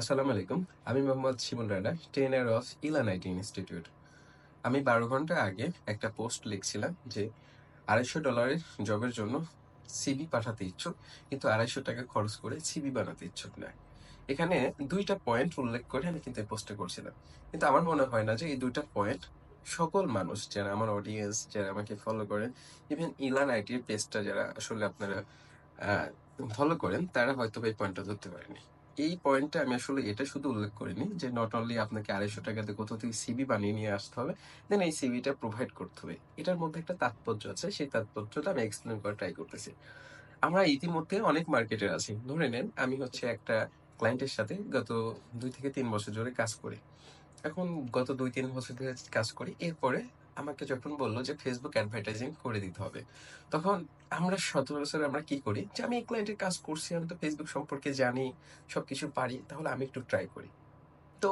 আসসালামু আলাইকুম। আমি মোহাম্মদ শিমুল রানা ট্রেনার অফ ইলানাইট ইনস্টিটিউট আমি বারো ঘণ্টা আগে একটা পোস্ট লিখছিলাম যে আড়াইশো ডলারের জবের জন্য সিবি পাঠাতে ইচ্ছুক, কিন্তু আড়াইশো টাকা খরচ করে সিবি বানাতে ইচ্ছুক না। এখানে দুইটা পয়েন্ট উল্লেখ করে আমি কিন্তু পোস্টে করছিলাম। কিন্তু আমার মনে হয় না যে এই দুইটা পয়েন্ট সকল মানুষ, যারা আমার অডিয়েন্স যারা আমাকে ফলো করেন ইভেন ইলান আইটির পেজটা যারা আসলে আপনারা ফলো করেন, তারা হয়তো এই পয়েন্টটা ধরতে পারেনি। এই পয়েন্টটা আমি আসলে এটা শুধু উল্লেখ করিনি যে নট অনলি আপনাকে আড়াইশো টাকাতে কোথাও থেকে সিবি বানিয়ে নিয়ে আসতে হবে দেন এই সিবিটা প্রোভাইড করতে হবে। এটার মধ্যে একটা তাৎপর্য আছে, সেই তাৎপর্যটা আমি এক্সপ্লেন করে ট্রাই করতেছি। আমরা ইতিমধ্যে অনেক মার্কেটে আছি। ধরে নেন, আমি হচ্ছে একটা ক্লায়েন্টের সাথে গত দুই থেকে তিন বছর ধরে কাজ করি। এখন গত দুই তিন বছর ধরে কাজ করি। এরপরে আমাকে যখন বলল যে ফেসবুক অ্যাডভার্টাইজিং করে দিতে হবে, তখন আমরা সচরাচর আমরা কি করি? যে আমি এই ক্লায়েন্টের কাজ করছি, আমি তো ফেসবুক সম্পর্কে জানি সব কিছু পারি, তাহলে আমি একটু ট্রাই করি। তো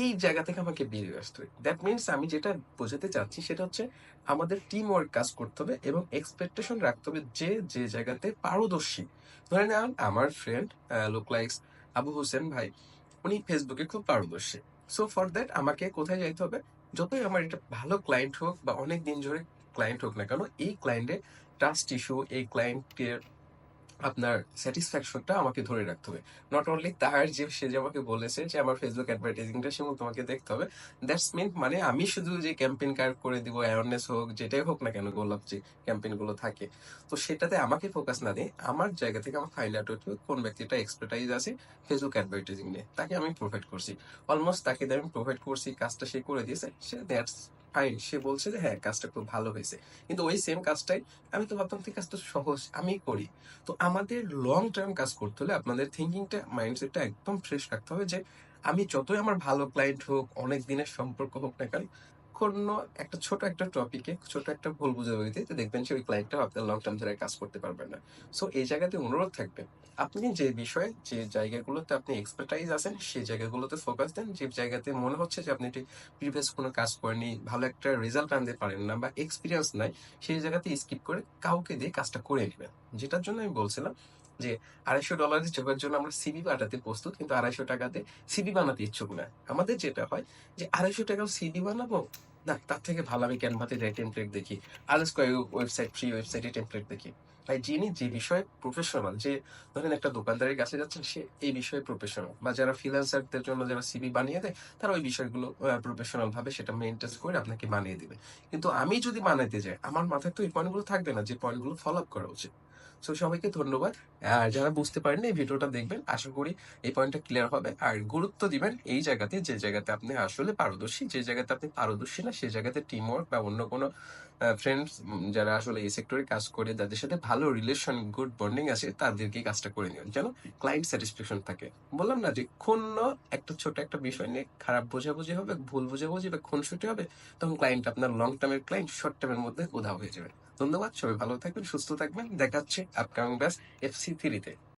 এই জায়গা থেকে আমাকে বেরিয়ে আসতে হবে দ্যাট মিনস আমি যেটা বোঝাতে চাচ্ছি সেটা হচ্ছে আমাদের টিম ওয়ার্ক কাজ করতে হবে এবং এক্সপেকটেশন রাখতে হবে যে যে জায়গাতে পারদর্শী। ধরে নেন, আমার friend look likes Abu Hossain ভাই, উনি ফেসবুকে খুব পারদর্শী। সো ফর দ্যাট আমাকে কোথায় যাইতে হবে? যতই আমার এটা ভালো ক্লায়েন্ট হোক বা অনেক দিন ধরে ক্লায়েন্ট হোক না কেন, এই ক্লায়েন্টের ট্রাস্ট ইস্যু এই ক্লায়েন্টের আপনার স্যাটিসফ্যাকশনটা আমাকে ধরে রাখতে হবে। নট অনলি তার যে, সে যে আমাকে বলেছে যে, আমার ফেসবুক অ্যাডভার্টাইজিংটা সেমন তোমাকে দেখতে হবে। দ্যাটস মিন মানে আমি শুধু যে ক্যাম্পেইন কার্ড করে দিব অ্যাওয়ারনেস হোক, যেটাই হোক না কেন, গোলাপ যে ক্যাম্পেইনগুলো থাকে, তো সেটাতে আমাকে ফোকাস না দিয়ে আমার জায়গা থেকে আমার ফাইন্ড আউট হচ্ছে কোন ব্যক্তিটা এক্সপার্টাইজ আছে ফেসবুক অ্যাডভার্টাইজিং নিয়ে, তাকে আমি প্রোভাইড করছি। অলমোস্ট তাকে আমি প্রোভাইড করছি, কাজটা সে করে দিয়েছে, সে দ্যাটস ফাইন সে বলছে যে হ্যাঁ কাজটা খুব ভালো হয়েছে। কিন্তু ওই সেম কাজটাই আমি তো ভাবতাম কাজ তো সহজ আমি করি। তো আমাদের লং টার্ম কাজ করতে হলে আপনাদের থিঙ্কিংটা মাইন্ডসেটটা একদম ফ্রেশ রাখতে হবে যে, আমি যতই আমার ভালো ক্লায়েন্ট হোক, অনেক দিনের সম্পর্ক হোক না কেন কোনো একটা ছোট একটা টপিকে ছোট একটা ভুল বুঝাবুঝিতে তো দেখবেন ওই ক্লায়েন্টটা আপনার লং টার্ম ধরে কাজ করতে পারবেন না। সো এই জায়গাতে অনুরোধ থাকবে, আপনি যে বিষয়ে, যে জায়গাগুলোতে আপনি এক্সপার্টাইজ আছেন, সেই জায়গাগুলোতে ফোকাস দেন, যে জায়গাতে মনে হচ্ছে যে আপনি প্রিভিয়াস কোনো কাজ করেনি ভালো একটা রেজাল্ট আনতে পারেন না বা এক্সপিরিয়েন্স নাই, সেই জায়গাতে স্কিপ করে কাউকে দিয়ে কাজটা করে নেবেন। যেটার জন্য আমি বলছিলাম যে আড়াইশো ডলারের জবের জন্য আমরা সিবি পাঠাতে প্রস্তুত, কিন্তু আড়াইশো টাকাতে সিবি বানাতে ইচ্ছুক না। আমাদের যেটা হয় যে আড়াইশো টাকাও সিবি বানাবো না, তার থেকে ভালো আমি ক্যানভাতে টেমপ্লেট দেখি। আদার্স কয়েক ওয়েবসাইট ফ্রি ওয়েবসাইটে টেমপ্লেট দেখি। তাই যিনি যে বিষয়ে প্রফেশনাল যে ধরেন একটা দোকানদারের কাছে যাচ্ছেন, সে এই বিষয়ে প্রফেশনাল বা যারা ফ্রিল্যান্সারদের জন্য যারা সিবি বানিয়ে দেয়, তারা ওই বিষয়গুলো প্রফেশনাল ভাবে সেটা মেনটেন করে আপনাকে বানিয়ে দিবে। কিন্তু আমি যদি বানাইতে যাই, আমার মাথায় তো এই পয়েন্টগুলো থাকবে না যে পয়েন্টগুলো ফলো আপ করা উচিত। সো সবাইকে ধন্যবাদ। আর যারা বুঝতে পারেন এই ভিডিওটা দেখবেন, আশা করি এই পয়েন্টটা ক্লিয়ার হবে। আর গুরুত্ব দিবেন এই জায়গাতে, যে জায়গাতে আপনি আসলে পারদর্শী, যে জায়গাতে আপনি পারদর্শী না সেই জায়গাতে টিম ওয়ার্ক বা অন্য কোনো ফ্রেন্ডস যারা আসলে এই সেক্টরে কাজ করে, যাদের সাথে ভালো রিলেশন গুড বন্ডিং আছে, তাদেরকে কাজটা করে নিন। যেন ক্লায়েন্ট স্যাটিসফ্যাকশন থাকে। বললাম না যে ক্ষুণ্ণ একটা ছোট একটা বিষয় নিয়ে খারাপ বোঝাবুঝি হবে, ভুল বোঝাবুঝি বা খুনসুটি হবে, তখন ক্লায়েন্ট আপনার লং টার্মের ক্লায়েন্ট শর্ট টার্মের মধ্যে উধাও হয়ে যাবে। ধন্যবাদ সবাই ভালো থাকবেন সুস্থ থাকবেন। দেখাচ্ছে আপকামিং ব্যাস এফসি থ্রিতে